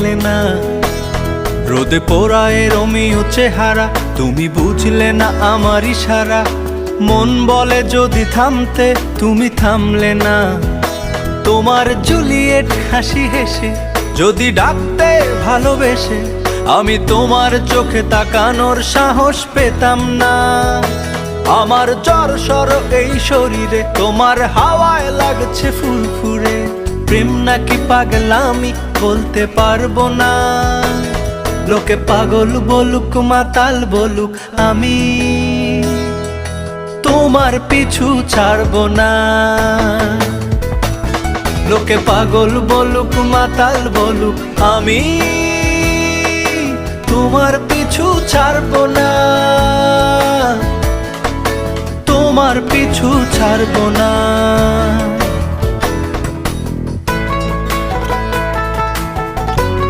দেখলে না। রোদে পোড়ায় রমিও চেহারা, তুমি বুঝলে না আমার ইশারা। মন বলে যদি থামতে, তুমি থামলে না। তোমার জুলিয়েট হাসি হেসে, যদি ডাকতে ভালোবেসে, আমি তোমার চোখে তাকানোর সাহস পেতাম না। আমার জ্বর সর এই শরীরে, তোমার হাওয়ায় লাগছে ফুরফুরে। প্রেম নাকি পাগলামি বলতে পারব না। লোকে পাগল বলুক, মাতাল বলুক, আমি তোমার পিছু ছাড়বো না। লোকে পাগল বলুক, মাতাল বলুক, আমি তোমার পিছু ছাড়বো না। তোমার পিছু ছাড়বো না।